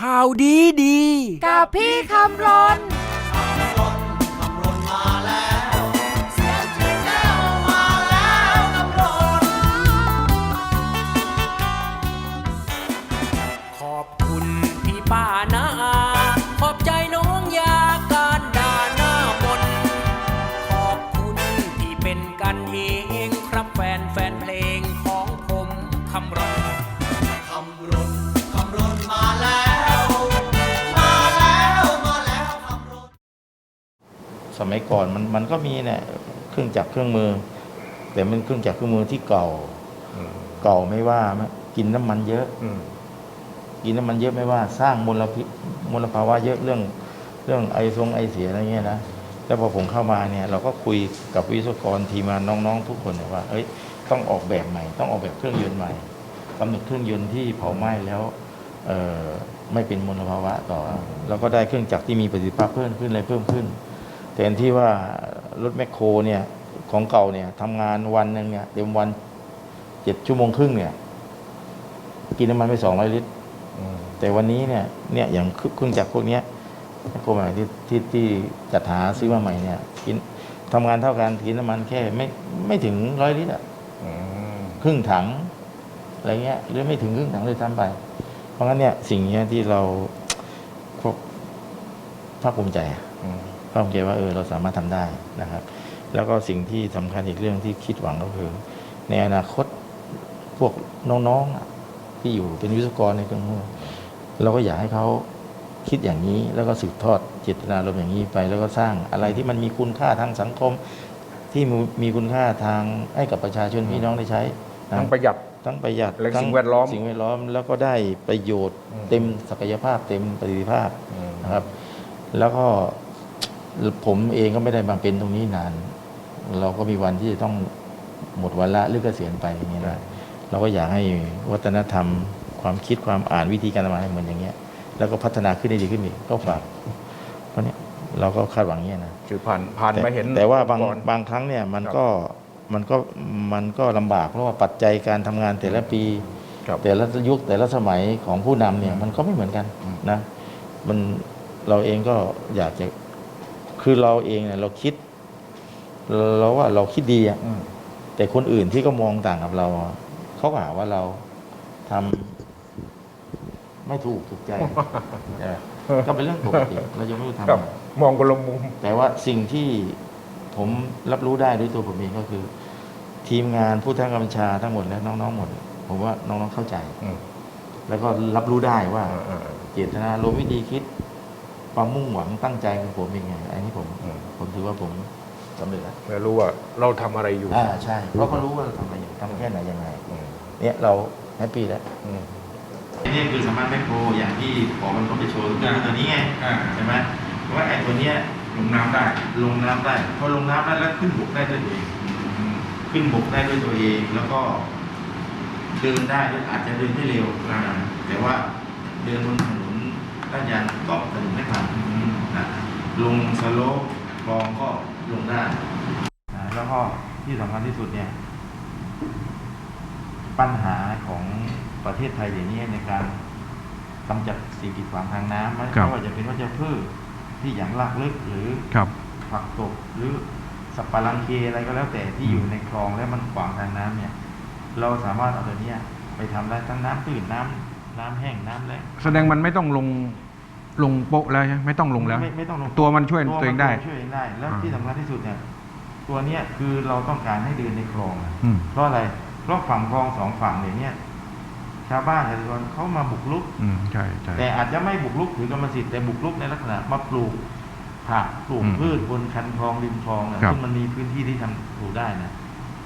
ข่าวดีดี กับพี่คำรน สมัยก่อนมันมันก็มีเนี่ยเครื่องจักรเครื่องมือ แต่มันเครื่องจักรเครื่องมือที่เก่าเก่าไม่ว่ากินน้ำมันเยอะกินน้ำมันเยอะไม่ว่าสร้างมลพิษมลภาวะเยอะเรื่องเรื่องไอทรงไอเสียอะไรเงี้ยนะแล้วพอผมเข้ามาเนี่ย เราก็คุยกับวิศวกรทีมาน้องๆ ทุกคนว่า เอ้ยต้องออกแบบใหม่ ต้องออกแบบเครื่องยนต์ใหม่กำหนดเครื่องยนต์ที่เผาไหม้แล้วไม่เป็นมลภาวะต่อ แล้วก็ได้เครื่องจักรที่มีประสิทธิภาพเพิ่มขึ้นอะไรเพิ่มขึ้น แทนที่ว่ารถแมคโครเนี่ยของเก่าเนี่ยทำงานวันหนึ่งเนี่ยเต็มวันเจ็ดชั่วโมงครึ่งเนี่ย กินน้ำมันไปสองร้อยลิตรแต่วันนี้เนี่ยเนี่ยอย่างเครื่องจักรพวกเนี้ยแมคโครใหม่ที่ที่ที่จัดหาซื้อมาใหม่เนี่ยกินทำงานเท่ากันกินน้ำมันแค่ไม่ไม่ถึงร้อยลิตรอะครึ่งถังอะไรเงี้ยหรือไม่ถึงครึ่งถังเลยซ้ำไป เพราะงั้นเนี่ยสิ่งเนี้ยที่เราพวกภาคภูมิใจ อะภาคภูมิใจว่าเออเราสามารถทำได้นะครับ แล้วก็สิ่งที่สำคัญอีกเรื่องที่คิดหวังก็คือ ในอนาคตพวกน้องๆอะที่อยู่เป็นวิศวกรในเครื่องมือเราก็อยากให้เขาคิดอย่างนี้แล้วก็สืบทอดเจตนารมณ์อย่างนี้ไป แล้วก็สร้างอะไรที่มันมีคุณค่าทางสังคมที่มีมีคุณค่าทางให้กับประชาชนพี่น้องได้ใช้นะทั้งประหยัดทั้งประหยัดและทั้สิ่งแวดล้อมสิ่งแวดล้อมแล้วก็ได้ประโยชน์อืมเต็มศักยภาพเต็มประสิทธิภาพนะครับ แล้วก็ ผมเองก็ไม่ได้มาเป็นตรงนี้นาน เราก็มีวันที่จะต้องหมดวันละหรือเกษียณไปอย่างเงี้ยนะเราก็อยากให้วัฒนธรรม ความคิดความอ่านวิธีการทำงานให้เหมือนอย่างเงี้ย แล้วก็พัฒนาขึ้นได้ดีขึ้นอีกก็ฝากเพราะเนี้ยเราก็คาดหวังเงี้ยนะคือผ่านผ่านแต่มาเห็น แต่ว่าบางก่อนบางครั้งเนี่ยมันครับก็มันก็มันก็ลำบากเพราะว่าปัจจัยการทำงานแต่ละปีครับแต่ละยุคแต่ละสมัยของผู้นำเนี่ยมันก็ไม่เหมือนกันอืมนะมันเราเองก็อยากจะ คือเราเองเนี่ยเราคิดเราว่าเราคิดดีอะอืมแต่คนอื่นที่ก็มองต่างกับเราอะเขาก็หาว่าเราทำไม่ถูกถูกใจใช่ไหมก็เป็นเรื่องปกติเราจะไม่รู้ทำครับไงมองคนละมุมแต่ว่าสิ่งที่ผมรับรู้ได้ด้วยตัวผมเองก็คือ ทีมงานผู้ท้ากำชาทั้งหมดและน้องๆหมด ผมว่าน้องๆเข้าใจอืมแล้วก็รับรู้ได้ว่าเออเออเออเจตนาลมณ์วิธีคิด ความมุ่งหวังตั้งใจของผมเป็นไง อันนี้ผมอืม ผมถือว่าผมสำเร็จแล้วแล้วรู้ว่าเราทำอะไรอยู่ อ่าใช่เพราะเขารู้ว่าเราทำอะไรอยู่ทำแค่ไหนยังไงอืมเนี่ยเราแฮปปี้แล้วอืมนี่คือสามารถแมคโครอย่างที่ขอมันก็ไปโชว์ตัวตัวนี้ไงใช่ไหมเพราะว่าไอ้ตัวเนี้ยลงน้ำได้ลงน้ำได้พอลงน้ำได้แล้วขึ้นบกได้ด้วยตัวเองขึ้นบกได้ด้วยตัวเองแล้วก็ เดินได้ด้วยอาจจะเดินได้เร็วนะแต่ว่าเดินบนถนน ลาดยางก็ถนนไม่ผ่านนะลงสโลปคลองก็ลงได้นะแล้วก็ที่สำคัญที่สุดเนี่ย ปัญหาของประเทศไทยอย่างนี้ในการกำจัดสิ่งกีดขวางทางน้ำไม่ครับ ว่าจะเป็นวัชพืชที่อย่างรากลึกหรือ ครับ ผักตบหรือสับปะรังเคอะไรก็แล้วแต่ที่อยู่ในคลองและมันขวางทางน้ำเนี่ย เราสามารถเอาตัวเนี้ยไปทำได้ทั้งน้ำตื้นน้ำ น้ำแห้งน้ำแล้งแสดงมันไม่ต้องลงลงโป๊ะแล้วใช่ไหมไม่ต้องลงแล้ว ไม่ไม่ต้องลงตัวมันช่วยตัวตัวเองได้ช่วยเองได้ แล้วอ่า ที่สำคัญที่สุดเนี่ยตัวเนี้ยคือเราต้องการให้เดินในคลองอะอืมเพราะอะไรเพราะฝั่งคลองสองฝั่งเนี่ยเนี่ยชาวบ้านชาวชนเขามาบุกรุก อืมใช่ใช่ แต่อาจจะไม่บุกรุกถือกรรมสิทธิ์แต่บุกรุกในลักษณะมาปลูกผักปลูกอืมพืชบนคันคลองริมคลองนะครับซึ่งมันมีพื้นที่ที่ทำปลูกได้นะ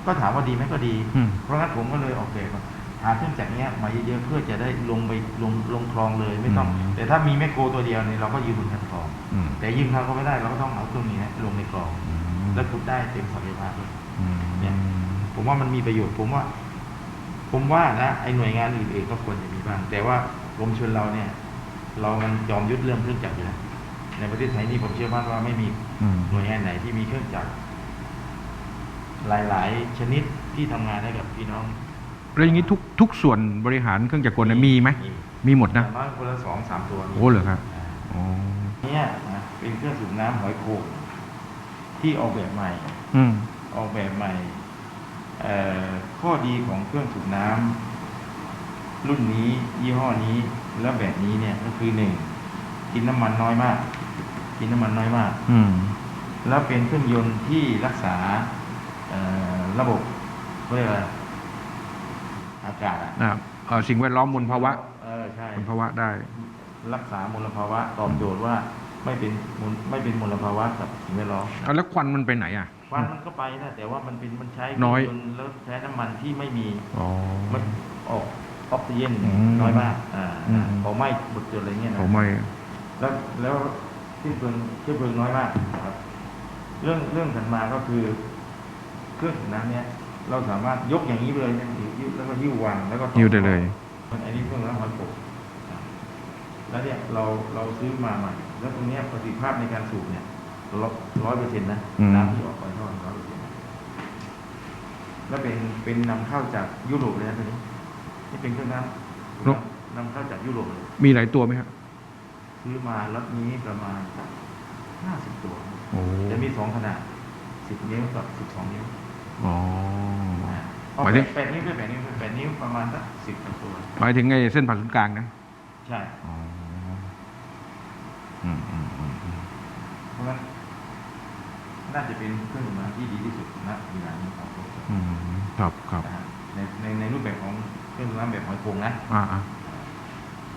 ก็ถามว่าดีไหมก็ดี อืม เพราะงั้นผมก็เลยออกแบบว่า หาเครื่องจักรเนี้ยมาเยอะๆเพื่อจะได้ลงไปลงลงคลองเลยไม่ต้อง อืม แต่ถ้ามีแมคโครตัวเดียวเนี่ยเราก็ยืนบนคันคลอง อืมแต่ยืมเขาก็ไม่ได้เราก็ต้องเอาเครื่องนี้ลงในคลองอืมแล้วขุดได้เต็มศักยภาพเลยอืมเนี่ย ผมว่ามันมีประโยชน์ผมว่า ผมว่านะไอ้หน่วยงานอื่นๆก็ควรจะมีบ้าง แต่ว่ากรมชนเราเนี่ย เรามันยอมยึดเรื่องเครื่องจักรอยู่แล้วในประเทศไทยนี่ผมเชื่อมั่นว่าไม่มีอืม หน่วยงานไหนที่มีเครื่องจักรหลาย ๆ ชนิดที่ทำงานให้กับพี่น้อง แล้วอย่างนี้ทุกทุกส่วนบริหารเครื่องจักรกลเนี่ยมีไหม มีหมดนะแต่มากคนละสองสามตัวโอ้เหรอครับอ๋อเนี่ยนะเป็นเครื่องสูบน้ำหอยโข่งที่ออกแบบใหม่ อืม ออกแบบใหม่เอ่อข้อดีของเครื่องสูบน้ำรุ่นนี้ยี่ห้อนี้และแบบนี้เนี่ยก็คือหนึ่งกินน้ำมันน้อยมาก กินน้ำมันน้อยมาก อืม แล้วเป็นเครื่องยนต์ที่รักษาเอ่อระบบเขาเรียกอะไรอากาศอะอ่าเอ่อสิ่งแวดล้อมมลภาวะเออใช่มลภาวะได้ รักษามลภาวะตอบโจทย์ว่าไม่เป็นมลไม่เป็นมลภาวะกับสิ่งแวดล้อมเอาแล้วควันมันไปไหนอะ ควันมันก็ไปนะแต่ว่ามันเป็นมันใช้น้อยเครื่องต์แล้วใช้น้ำมันที่ไม่มีอ๋อ มันออกออกซิเจนอืมน้อยมากอ่าอืม เผาไหม้บุดจุดอะไรเงี้ยนะ ผมไม่ แล้วแล้วที่เพลิงที่เพลิงน้อยมากนะครับ เรื่องเรื่องถัดมาก็คือ เครื่องสูบน้ำเนี้ยเราสามารถยกอย่างนี้ไปเลยนะ ยิ้วแล้วก็ยิ้ววางแล้วก็ต่อยิ้วได้เลยมันอันนี้เครื่องน้ำมันปกแล้วเนี่ยเราเราซื้อมาใหม่แล้วตรงเนี้ยประสิทธิภาพในการสูบเนี่ยร้อยเปอร์เซ็นต์นะอืมน้ำที่ออกไปท่อร้อยเปอร์เซ็นต์แล้วเป็นเป็นนำเข้าจากยุโรปเลยนะตัวนี้นี่เป็นเครื่องน้ำนำเข้าจากยุโรปเลยมีหลายตัวไหมครับซื้อมาล็อตนี้ประมาณห้าสิบตัวโอ้จะมีสองขนาดสิบนิ้วกับสิบสองนิ้วอ๋อเอา หมายถึงแปดนิ้วด้วยแปดนิ้วด้วยแปดนิ้วประมาณสักสิบตัว หมายถึงไอ้เส้นผ่านศูนย์กลางนะใช่อ๋ออืมอืมอืมอืมเพราะฉะนั้นน่าจะเป็นเครื่องมือที่ดีที่สุดณเวลานี้ของโลกอืมครับครับ นะฮะในในในรูปแบบของเครื่องมือแบบหอยโขงนะอ่าอ่า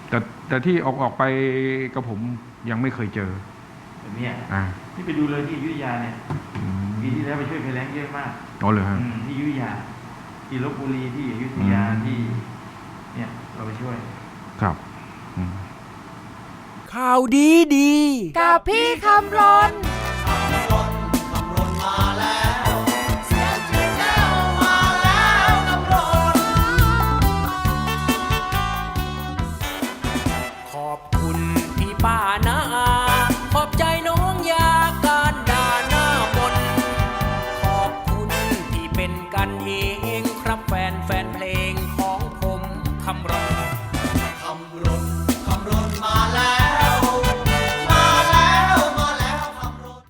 แต่แต่ที่ออกออกไปกับผมยังไม่เคยเจอ แบบเนี้ยอ่าที่ไปดูเลยที่อยุธยาเนี่ยอืมปีที่แล้วไปช่วยภัยแล้งเยอะมากอ๋อเลยฮะ อืมที่อยุธยา ที่ลบบุรีที่อยุธยาอืม ที่ เนี่ย เราไปช่วย ครับอืม ข่าวดีดี กับพี่คำรน